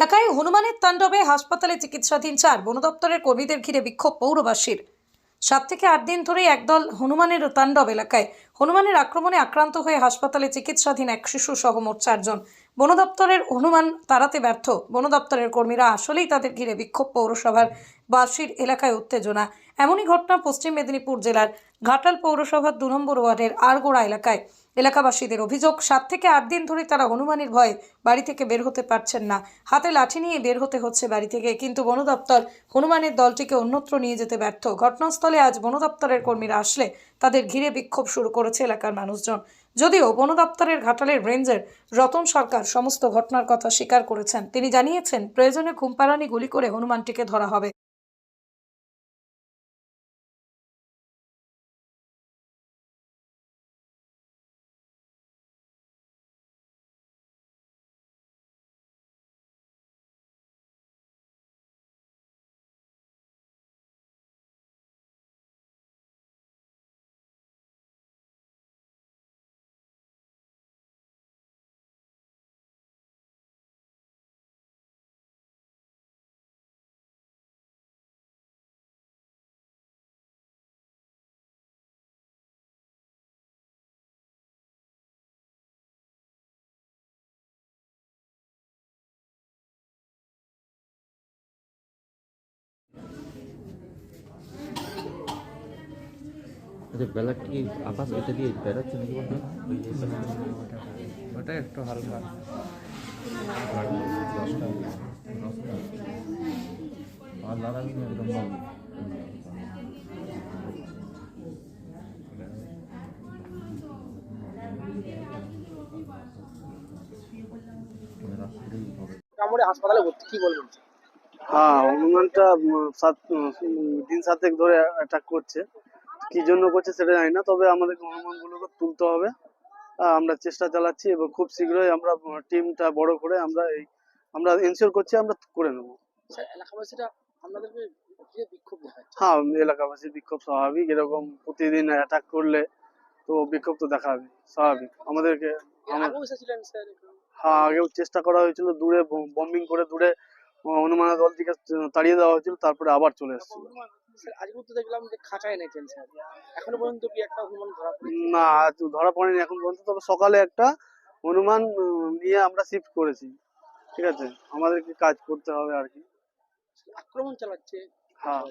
এলাকায় হনুমানের তাণ্ডবে হাসপাতালে চিকিৎসাধীন চার বন দপ্তরের কর্মীদের ঘিরে বিক্ষোভ পৌরবাসীর। সাত থেকে আট দিন ধরেই একদল হনুমানের তাণ্ডব এলাকায় হনুমানের আক্রমণে আক্রান্ত হয়ে হাসপাতালে চিকিৎসাধীন এক শিশু সহ মোট চারজন। বন দপ্তরের হনুমান তাড়াতে ব্যর্থ। বন দপ্তরের কর্মীরা আসলেই তাদের ঘিরে বিক্ষোভ পৌরসভার বাসির এলাকায় উত্তেজনা। এমনই ঘটনা পশ্চিম মেদিনীপুর জেলার ঘাটাল পৌরসভার দু নম্বর ওয়ার্ডের আরগোড়া এলাকায়। এলাকাবাসীদের অভিযোগ, সাত থেকে আট দিন ধরে তারা হনুমানের ভয়ে বাড়ি থেকে বের হতে পারছেন না। হাতে লাঠি নিয়ে বের হতে হচ্ছে বাড়ি থেকে, কিন্তু বন দপ্তর হনুমানের দলটিকে অন্যত্র নিয়ে যেতে ব্যর্থ। ঘটনাস্থলে আজ বন দপ্তরের কর্মীরা আসলে তাদের ঘিরে বিক্ষোভ শুরু করেছে এলাকার মানুষজন। যদিও বন দপ্তরের ঘাটালের রেঞ্জের রতন সরকার সমস্ত ঘটনার কথা স্বীকার করেছেন। তিনি জানিয়েছেন, প্রয়োজনে ঘুমপাড়ানি গুলি করে হনুমানটিকে ধরা হবে। আচ্ছা বেলা কি আকাশ এটা দিয়ে বেরোচ্ছে নাকি বলতো ওই যে ওটা একটু হালকা। আর লাগাবি না একদম। মানে কামড়ে হাসপাতালে ভর্তি কি বলবেন? হ্যাঁ অনুমানটা সাত দিন সাতেক ধরে অ্যাটাক করছে। কি জন্য করছে সেটা জানি না তবে আমাদের হনুমানগুলোকে তুলতে হবে। আমরা চেষ্টা চালাচ্ছি এবং খুব শীঘ্রই আমরা টিমটা বড় করে আমরা এই আমরা এনশিওর করছি আমরা করে নেব। এলাকাবাসীরা আপনাদেরকে দেখাচ্ছে? হ্যাঁ এলাকাবাসী বিক্ষোভ স্বাভাবিক। এরকম প্রতিদিন অ্যাটাক করলে তো বিক্ষোভ তো দেখাবে স্বাভাবিক। আমাদেরকে হ্যাঁ আগেও চেষ্টা করা হয়েছিল দূরে বম্বিং করে দূরে অনুমানের দল থেকে তাড়িয়ে দেওয়া হয়েছিল তারপরে আবার চলে এসেছিল। স্যার আজকেও তো দেখলাম যে খাঁচায় এনেছেন স্যার। এখনও পর্যন্ত কি একটা হনুমান ধরা না ধরা পড়েনি এখন পর্যন্ত তবে সকালে একটা হনুমান নিয়ে আমরা শিফট করেছি। ঠিক আছে? আমাদেরকে কাজ করতে হবে আর কি। আক্রমণ চালাচ্ছে হ্যাঁ।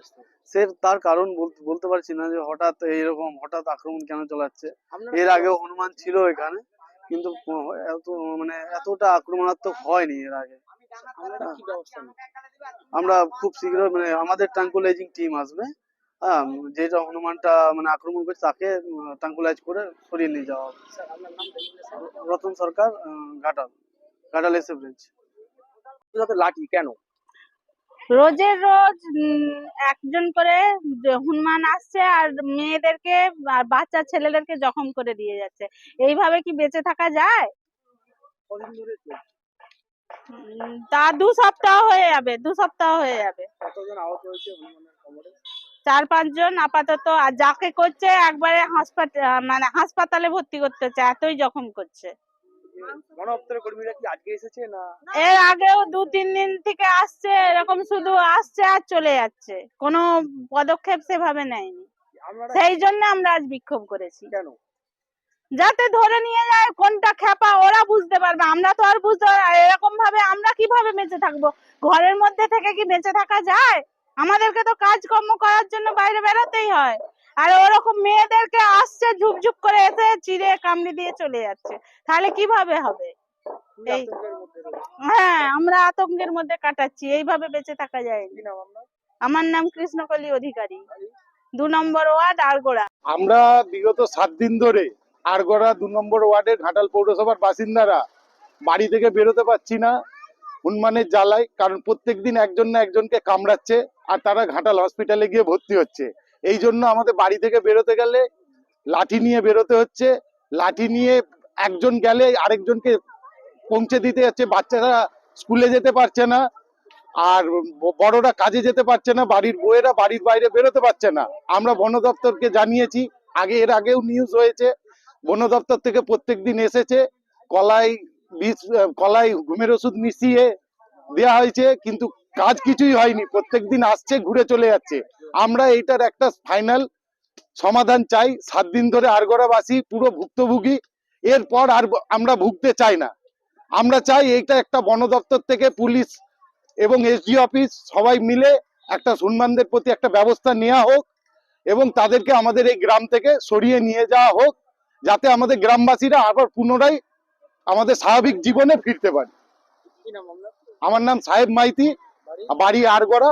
সে তার কারণ বলতে বলতে পারছি না যে হঠাৎ এইরকম হঠাৎ আক্রমণ কেন চালাচ্ছে। এর আগেও হনুমান ছিল এখানে কিন্তু এত মানে এতটা আক্রমণাত্মক হয়নি এর আগে। আমরা খুব শীঘ্র মানে আমাদের ট্রাঙ্কুলাইজিং টিম আসবে হ্যাঁ যেটা হনুমানটা মানে আক্রমণ করে তাকে ট্রাঙ্কুলাইজ করে সরিয়ে নিয়ে যাওয়া হবে। স্যার আপনার নাম দেখবেন স্যার। রতন সরকার ঘাটাল ঘাটাল এসে ব্রাঞ্চ লাঠি কেন? রোজের রোজ উম, একজন করে হনুমান আসছে আর মেয়েদেরকে আর বাচ্চা ছেলেদেরকে জখম করে দিয়ে যাচ্ছে। এইভাবে কি বেঁচে থাকা যায়? তা দু সপ্তাহ হয়ে যাবে দু সপ্তাহ হয়ে যাবে। কতজন আহত হয়েছে হনুমানের চার পাঁচজন আপাতত আর যাকে করছে একবারে হাসপাতাল মানে হাসপাতালে ভর্তি করতে হচ্ছে এতই জখম করছে। এর আগেও দু তিন দিন থেকে আসছে এরকম শুধু আসছে আর চলে যাচ্ছে। কোনো পদক্ষেপ সেভাবে নেয়নি। সেই জন্য আমরা আজ বিক্ষোভ করেছি। কেন? যাতে ধরে নিয়ে যায় কোনটা খেপা ওরা বুঝতে পারবে। আমরা তো আর বুঝতে এরকম ভাবে আমরা কীভাবে বেঁচে থাকব? ঘরের মধ্যে থেকে কি বেঁচে থাকা যায়? আমাদেরকে তো কাজকর্ম করার জন্য বাইরে বেরোতেই হয়। আর ওরকম মেয়েদেরকে আসছে ঝুপঝুপ করে এসে চিড়ে কামড়ি দিয়ে চলে যাচ্ছে। তাহলে কীভাবে হবে? এই- হ্যাঁ আমরা আতঙ্কের মধ্যে কাটাচ্ছি। এইভাবে বেঁচে থাকা যায়। আমার নাম কৃষ্ণকলি অধিকারী। দু নম্বর ওয়ার্ড আরগোড়া আমরা বিগত সাত দিন ধরে আরগড়া দু নম্বর ওয়ার্ডের ঘাটাল পৌরসভার বাসিন্দারা বাড়ি থেকে বেরোতে পারছি না হনুমানের জ্বালায়, কারণ প্রত্যেক দিন একজন না একজনকে কামড়াচ্ছে আর তারা ঘাটাল হসপিটালে গিয়ে ভর্তি হচ্ছে। এই জন্য আমাদের বাড়ি থেকে বেরোতে গেলে লাঠি নিয়ে বেরোতে হচ্ছে, লাঠি নিয়ে একজন গেলে আরেকজনকে পৌঁছে দিতে যাচ্ছে বাচ্চারা স্কুলে যেতে পারছে না আর বড়রা কাজে যেতে পারছে না, বাড়ির বউয়েরা বাড়ির বাইরে বেরোতে পারছে না। আমরা বন দপ্তরকে জানিয়েছি, আগে এর আগেও নিউজ হয়েছে বন দপ্তর থেকে প্রত্যেকদিন এসেছে, কলাই বীজ কলাই ঘুমের ওষুধ মিশিয়ে দেয়া হয়েছে, কিন্তু কাজ কিছুই হয়নি, প্রত্যেকদিন আসছে, ঘুরে চলে যাচ্ছে। আমরা এইটার একটা ফাইনাল সমাধান চাই, সাত দিন ধরে আরগড়াবাসী পুরো ভুক্তভোগী, এরপর আর আমরা ভুগতে চাই না। আমরা চাই এইটা একটা বন দপ্তর থেকে পুলিশ এবং এসডি অফিস সবাই মিলে একটা সুনমানদের প্রতি একটা ব্যবস্থা নেওয়া হোক এবং তাদেরকে আমাদের এই গ্রাম থেকে সরিয়ে নিয়ে যাওয়া হোক। যাতে আমাদের গ্রামবাসীরা আবার পুনরায় আমাদের স্বাভাবিক জীবনে ফিরতে পারে। আমার নাম সাহেব মাইতি বাড়ি আরগড়া।